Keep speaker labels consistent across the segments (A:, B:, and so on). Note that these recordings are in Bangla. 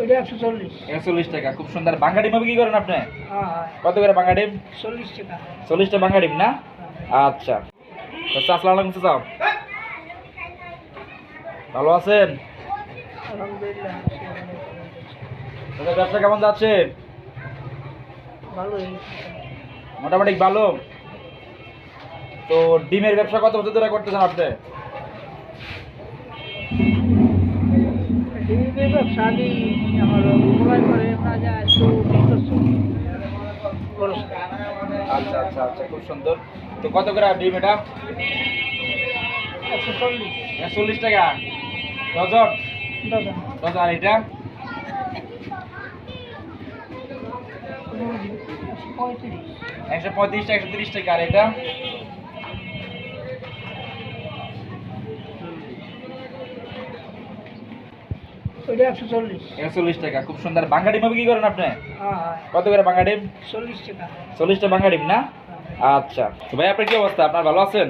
A: ওইটা একশো চল্লিশ।
B: একচল্লিশ টাকা খুব সুন্দর। বাঙ্গা ডিম করেন আপনি?
A: হ্যাঁ হ্যাঁ।
B: কত করে বাঙ্গা
A: চল্লিশ টাকা।
B: চল্লিশটা বাঙ্গা না? আচ্ছা। তো আসসালামু আলাইকুম চাচা ভালো আছেন?
A: আলহামদুলিল্লাহ
B: ব্যবসা কেমন যাচ্ছে?
A: ভালোই।
B: মোটামুটি ভালো। তো ডিমের ব্যবসা কত বছর ধরে করতেছেন আপনি?
A: না যায় তো ঠিক করছ বড়
B: আচ্ছা আচ্ছা আচ্ছা খুব সুন্দর। তো কত করে ডিম এটা?
A: একশো চল্লিশ
B: চল্লিশ টাকা। ডজন?
A: ডজন।
B: ডজন আর এটা? একশো পঁয়ত্রিশ টাকা একশো তিরিশ টাকা আর এটা?
A: ওইটা একশো চল্লিশ।
B: একশো চল্লিশ টাকা খুব সুন্দর। বাঙ্গা ডিম কি করেন আপনি?
A: হ্যাঁ হ্যাঁ।
B: কত করে বাঙ্গা ডিম?
A: চল্লিশ টাকা।
B: চল্লিশটা বাঙ্গা ডিম না? আচ্ছা। তো ভাই আপনার কি অবস্থা? আপনার ভালো আছেন?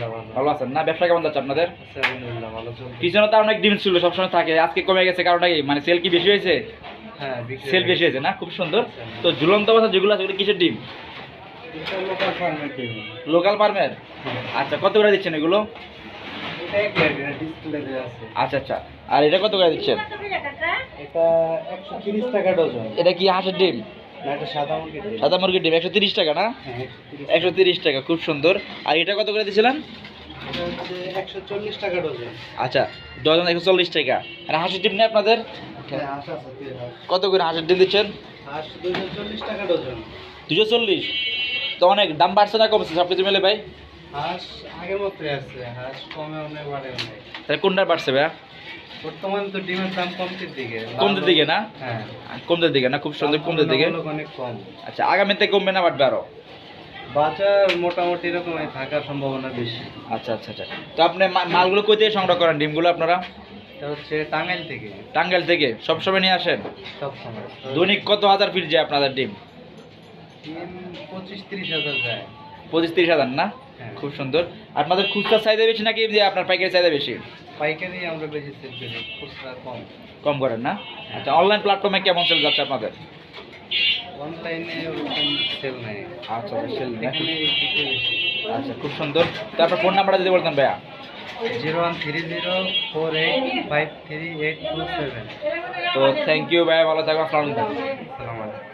C: ভালো।
B: ভালো আছেন না? ব্যবসা কেমন যাচ্ছে আপনাদের? পিছনে তো অনেক ডিম ছিল সবসময় থাকে। আজকে কমে গেছে কারণটা কি? মানে সেল কি বেশি হয়েছে?
C: হ্যাঁ
B: সেল বেশি হয়েছে না? খুব সুন্দর। তো ঝুলন্ত অবস্থা যেগুলো আছে ওগুলো কিসের ডিম?
C: লোকাল ফার্মের
B: লোকাল ফার্মের আচ্ছা কত করে দিচ্ছেন এগুলো? আচ্ছা আচ্ছা। আর এটা কত করে দিচ্ছেন?
C: এটা একশো তিরিশ টাকা ডজন।
B: এটা কি হাঁসের ডিম?
C: সাদা মুরগির ডিম।
B: একশো তিরিশ টাকা না?
C: হ্যাঁ একশো তিরিশ
B: টাকা খুব সুন্দর। আর এটা কত করে দিয়েছিলেন? আচ্ছা ডজন একশো চল্লিশ টাকা। আর হাঁসের ডিম নেই আপনাদের?
C: হ্যাঁ
B: কত করে হাঁসের ডিম দিচ্ছেন? দুশো চল্লিশ তো অনেক দাম বাড়ছে না কমছে? সব কিছু মিলে ভাই?
C: হাঁস আগের মতোই আছে হাঁস কমে অনেক বাড়ে অনেক।
B: তাহলে কোনটা বাড়ছে ভাইয়া?
C: বর্তমানে তো ডিমের দাম কমতির দিকে
B: না?
C: হ্যাঁ।
B: দিকে না? খুব সুন্দর দিকে?
C: অনেক কম।
B: আচ্ছা আগামীতে কমবে না বাড়বে আরও?
C: বাজার মোটামুটি এরকমই থাকার সম্ভাবনা বেশি।
B: আচ্ছা আচ্ছা আচ্ছা। তো আপনি মালগুলো কই থেকে সংগ্রহ করেন ডিমগুলো আপনারা?
C: এটা হচ্ছে টাঙ্গাইল থেকে।
B: টাঙ্গাইল থেকে? সবসময় নিয়ে আসেন? দৈনিক কত হাজার ফিট যায় আপনাদের ডিম
C: পঁচিশ তিরিশ হাজার যায়।
B: পঁচিশ তিরিশ হাজার না। খুব সুন্দর। আপনাদের খুচরা চাহিদা বেশি নাকি যে আপনার পাইকারি চাহিদা বেশি?
C: পাইকারি আমরা বেশি সেল করি খুচরা কম।
B: কম করেন না? আচ্ছা অনলাইন প্ল্যাটফর্মে কেমন সেল যাচ্ছে আপনাদের?
C: অনলাইনে সেল নেই।
B: আচ্ছা সেল আচ্ছা খুব সুন্দর। তো আপনার ফোন নাম্বারটা যদি বলতেন ভাইয়া।
C: Zero one three zero four eight five three eight two seven.
B: তো থ্যাংক ইউ ভাইয়া ভালো থাকবেন আসসালামু আলাইকুম।
C: সালাম আলাইকুম।